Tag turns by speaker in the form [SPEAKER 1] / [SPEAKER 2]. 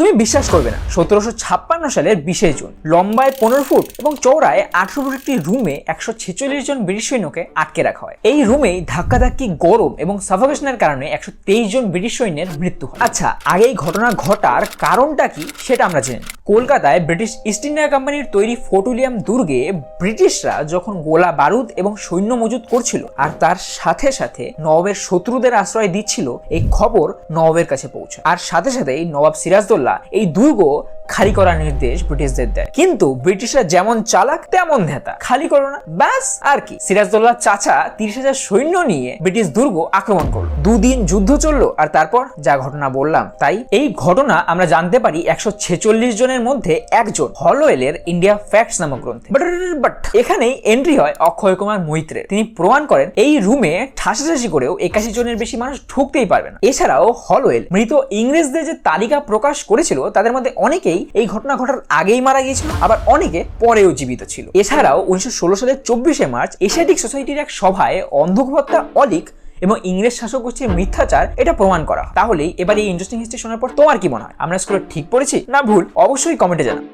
[SPEAKER 1] তুমি বিশ্বাস করবে না। সতেরোশো ছাপ্পান্ন সালের বিশে জুন, লম্বায় পনেরো ফুট এবং চৌড়ায় আঠারো ফুট একটি রুমে একশো ছেচল্লিশ জন ব্রিটিশ সৈন্যকে আটকে রাখা হয়। এই রুমেই ধাক্কাধাক্কি, গরম এবং সাফোকেশনের কারণে একশো তেইশ জন ব্রিটিশ সৈন্যের মৃত্যু হয়। আচ্ছা আগে এই ঘটনা ঘটার কারণটা কি সেটা আমরা জেনে কলকাতায় ব্রিটিশ ইস্ট ইন্ডিয়া কোম্পানির তৈরি ফোর্টুলিয়াম দুর্গে ব্রিটিশরা যখন গোলা বারুদ এবং সৈন্য মজুত করছিল আর তার সাথে সাথে নবাবের শত্রুদের আশ্রয় দিচ্ছিল, এই খবর নবাবের কাছে পৌঁছায়। আর সাথে সাথেই নবাব সিরাজদৌল্লা এই দুর্গ খালি করার নির্দেশ ব্রিটিশদের দেয়। কিন্তু ব্রিটিশরা যেমন চালাক, তেমন নেতা। খালি করো না। ব্যাস, আর কি। সিরাজদৌল্লার চাচা তিরিশ হাজার সৈন্য নিয়ে ব্রিটিশ দুর্গ আক্রমণ করল। দুদিন যুদ্ধ চলল, আর তারপর যা ঘটনা বললাম, তাই। এই ঘটনা আমরা জানতে পারি একশো ছেচল্লিশ জনের মধ্যে একজন হলোয়েলের ইন্ডিয়া ফ্যাক্টস নামক গ্রন্থে। বাট এখানেই এন্ট্রি হয় অক্ষয় কুমার মৈত্রের। তিনি প্রমাণ করেন, এই রুমে ঠাসাঠাসি করেও একাশি জনের বেশি মানুষ ঢুকতেই পারবে না। এছাড়াও হলওয়েল মৃত ইংরেজদের যে তালিকা প্রকাশ করেছিল, তাদের মধ্যে অনেকেই এই ঘটনা ঘটার আগেই মারা গিয়েছিল, আবার অনেকে পরেও জীবিত ছিল। এছাড়াও উনিশশো ষোলো সালের চব্বিশে মার্চ এশিয়াটিক সোসাইটির এক সভায় অন্ধকভত্তা অলিক এবং ইংরেজ শাসক হচ্ছে মিথ্যাচার এটা প্রমাণ করা। তাহলে এবার এই ইন্টারেস্টিং হিস্ট্রি শোনার পর তোমার কি মনে হয়? আমরা স্কুলে ঠিক পড়েছি? না ভুল? অবশ্যই কমেন্টে জানাও।